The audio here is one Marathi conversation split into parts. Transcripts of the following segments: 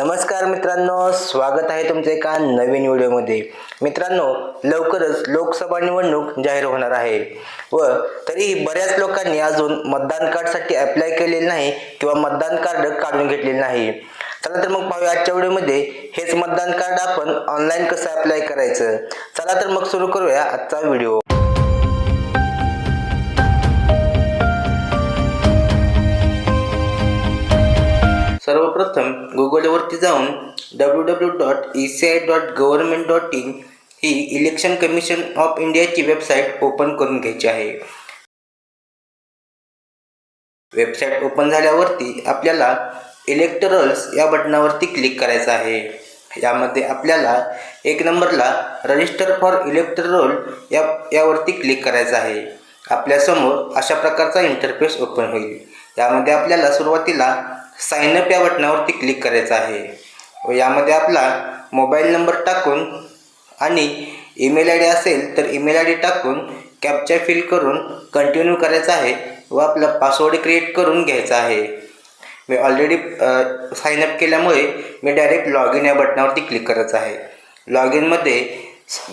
नमस्कार मित्रांनो स्वागत आहे तुमचे एका नवीन व्हिडिओमध्ये. मित्रांनो लवकरच लोकसभा निवडणूक जाहीर होणार आहे व तरीही बऱ्याच लोकांनी अजून मतदान कार्डसाठी अप्लाय केलेले नाही किंवा मतदान कार्ड काढून घेतलेले नाही. चला तर मग पाहूया आजच्या व्हिडिओमध्ये. हेच मतदान कार्ड आपण ऑनलाईन कसं अप्लाय करायचं? चला तर मग सुरू करूया आजचा व्हिडिओ. गुगलवरती जाऊन W W dot E C I dot government dot in he election commission of इंडियाची वेबसाईट ओपन करून घ्यायची आहे. वेबसाईट ओपन झाल्यावरती आपल्याला इलेक्टरल्स या बटनावरती क्लिक करायचं आहे. यामध्ये आपल्याला एक नंबरला रजिस्टर फॉर इलेक्टरल या यावरती क्लिक करायचं आहे. आपल्यासमोर अशा प्रकारचा इंटरफेस ओपन होईल. यामध्ये आपल्याला सुरुवातीला साइन अप या बटनावरती क्लिक करायचं आहे. व यामध्ये आपला मोबाईल नंबर टाकून आणि ईमेल आय डी असेल तर ईमेल आय डी टाकून कॅप्चा फिल करून कंटिन्यू करायचं आहे व आपला पासवर्ड क्रिएट करून घ्यायचा आहे. मी ऑलरेडी साइन अप केल्यामुळे मी डायरेक्ट लॉग इन या बटनावरती क्लिक करायचं आहे. लॉग इनमध्ये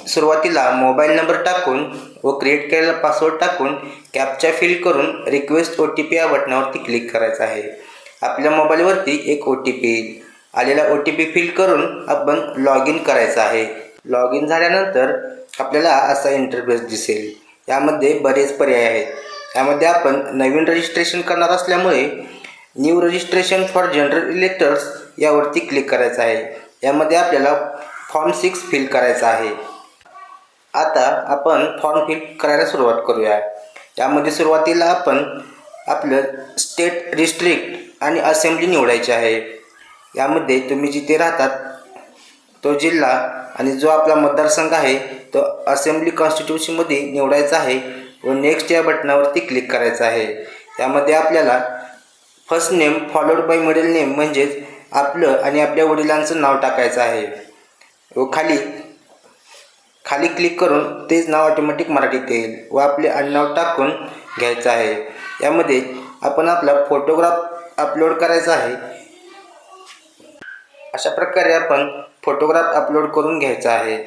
सुरुवातीला मोबाईल नंबर टाकून व क्रिएट केलेला पासवर्ड टाकून कॅपचा फिल करून रिक्वेस्ट ओ टी पी या बटनावरती क्लिक करायचं आहे. आपल्या मोबाईलवरती एक ओ टी पी येईल आलेला ओ टी पी फिल करून आपण लॉग इन करायचं आहे. लॉग इन झाल्यानंतर आपल्याला असा इंटरफेस दिसेल. यामध्ये बरेच पर्याय आहेत. यामध्ये आपण नवीन रजिस्ट्रेशन करणार असल्यामुळे new registration for general electors यावरती क्लिक करायचं आहे. यामध्ये आपल्याला फॉर्म सिक्स फिल करायचा आहे. आता आपण फॉर्म फिल करायला सुरुवात करूया. यामध्ये सुरुवातीला आपण आपलं स्टेट डिस्ट्रिक्ट आणि असेंब्ली निवडायची आहे. यामध्ये तुम्ही जिथे राहतात तो जिल्हा आणि जो आपला मतदारसंघ आहे तो असेंब्ली कॉन्स्टिट्युशनमध्ये निवडायचा आहे व नेक्स्ट या बटनावरती क्लिक करायचं आहे. यामध्ये आपल्याला first name followed by middle name म्हणजेच आपलं आणि आपल्या वडिलांचं नाव टाकायचं आहे. व खाली खाली क्लिक करून तेच नाव ऑटोमॅटिक मराठीत येईल व आपले आडनाव टाकून घ्यायचं आहे. यामध्ये आपण आपला फोटोग्राफ अपलोड करायचा आहे. अशा प्रकारे आपण फोटोग्राफ अपलोड करून घ्यायचा आहे.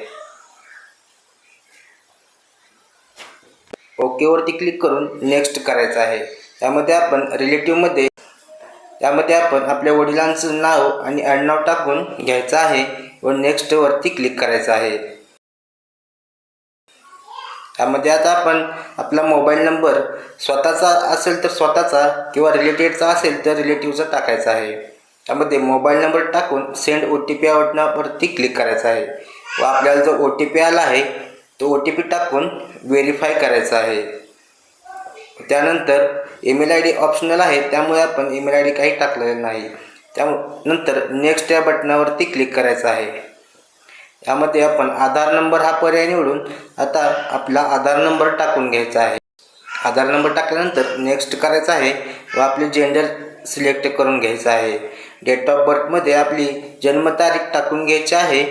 ओकेवरती क्लिक करून नेक्स्ट करायचं आहे. यामध्ये आपण रिलेटिव्हमध्ये यामध्ये आपण आपल्या वडिलांचं नाव आणि आडनाव टाकून घ्यायचं आहे व नेक्स्टवरती क्लिक करायचं आहे. ह्यामध्ये आता आपण आपला मोबाईल नंबर स्वतःचा असेल तर स्वतःचा किंवा रिलेटेडचा असेल तर रिलेटिव्हचा टाकायचा आहे. त्यामध्ये मोबाईल नंबर टाकून सेंड ओ टी पी या बटनावरती क्लिक करायचा आहे. व आपल्याला जो ओ टी पी आला आहे तो ओ टी पी टाकून व्हेरीफाय करायचा आहे. त्यानंतर ईमेल आय डी ऑप्शनल आहे त्यामुळे आपण ईमेल आय डी काही टाकलेलं नाही. त्यामुळे नंतर नेक्स्ट या बटनावरती क्लिक करायचं आहे. यामध्ये आपण आधार नंबर हा पर्याय निवडून आता आपला आधार नंबर टाकून घ्यायचा आहे. आधार नंबर टाकल्यानंतर नेक्स्ट करायचं आहे व आपले जेंडर सिलेक्ट करून घ्यायचं आहे. डेट ऑफ बर्थमध्ये आपली जन्मतारीख टाकून घ्यायची आहे.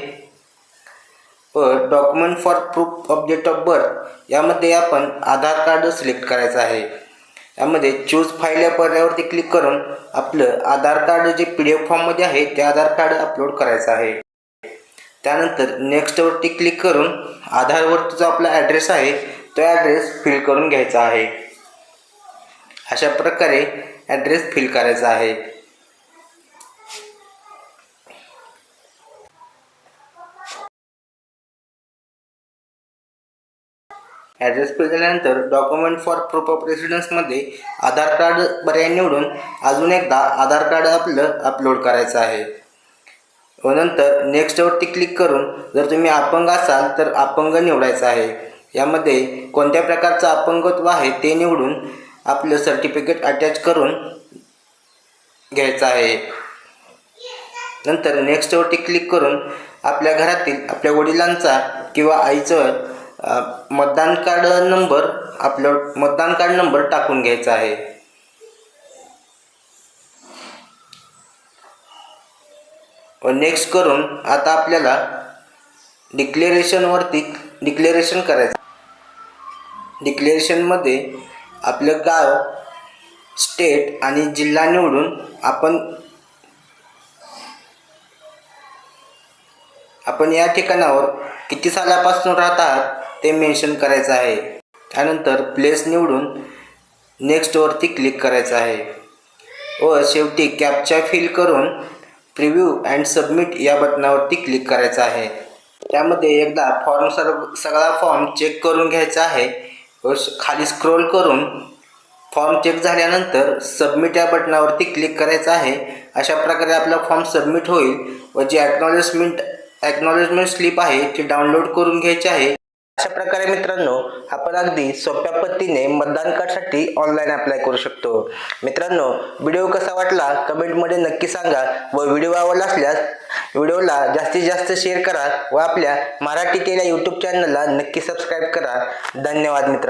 व document for proof of date of birth यामध्ये आपण आधार कार्ड सिलेक्ट करायचं आहे. यामध्ये चूज फाईल या पर्यायावरती क्लिक करून आपलं आधार कार्ड जे पी डी एफ फॉर्ममध्ये आहे ते आधार कार्ड अपलोड करायचं आहे. त्यानंतर नेक्स्टवरती क्लिक करून आधारवरती जो आपला ॲड्रेस आहे तो ॲड्रेस फिल करून घ्यायचा आहे. अशा प्रकारे ॲड्रेस फिल करायचा आहे. ॲड्रेस फिल झाल्यानंतर डॉक्युमेंट फॉर प्रूफ ऑफ रेसिडन्समध्ये आधार कार्ड पर्याय निवडून अजून एकदा आधार कार्ड आपलं अपलोड करायचं आहे. व नंतर नेक्स्टवरती क्लिक करून जर तुम्ही अपंग असाल तर अपंग निवडायचं आहे. यामध्ये कोणत्या प्रकारचं अपंगत्व आहे ते निवडून आपलं सर्टिफिकेट अटॅच करून घ्यायचं आहे. नंतर नेक्स्टवरती क्लिक करून आपल्या घरातील आपल्या वडिलांचा किंवा आईचं मतदान कार्ड नंबर आपलं मतदान कार्ड नंबर टाकून घ्यायचा आहे. नेक्स्ट करून आता आपल्याला डिक्लेरेशनवरती डिक्लेरेशन करायचं. डिक्लेरेशनमध्ये आपलं गाव स्टेट आणि जिल्हा निवडून आपण आपण या ठिकाणावर किती सालापासून राहत आहात ते मेन्शन करायचं आहे. त्यानंतर प्लेस निवडून नेक्स्टवरती क्लिक करायचं आहे. व शेवटी कॅपचा फिल करून प्रिव्ह्यू अँड सबमिट या बटनावरती क्लिक करायचं आहे. त्यामध्ये एकदा फॉर्म सर्व सगळा फॉर्म चेक करून घ्यायचा आहे. व खाली स्क्रोल करून फॉर्म चेक झाल्यानंतर सबमिट या बटनावरती क्लिक करायचं आहे. अशा प्रकारे आपला फॉर्म सबमिट होईल व जी ॲक्नॉलेजमेंट ॲक्नॉलेजमेंट स्लिप आहे ती डाउनलोड करून घ्यायची आहे. अशा प्रकारे मित्रांनो आपण अगदी सोप्या पद्धतीने मतदान कार्डसाठी ऑनलाईन अप्लाय करू शकतो. मित्रांनो व्हिडिओ कसा वाटला कमेंटमध्ये नक्की सांगा व व्हिडिओ आवडला असल्यास व्हिडिओला जास्तीत जास्त शेअर करा व आपल्या मराठी केल्या यूट्यूब चॅनलला नक्की सबस्क्राईब करा. धन्यवाद मित्रांनो.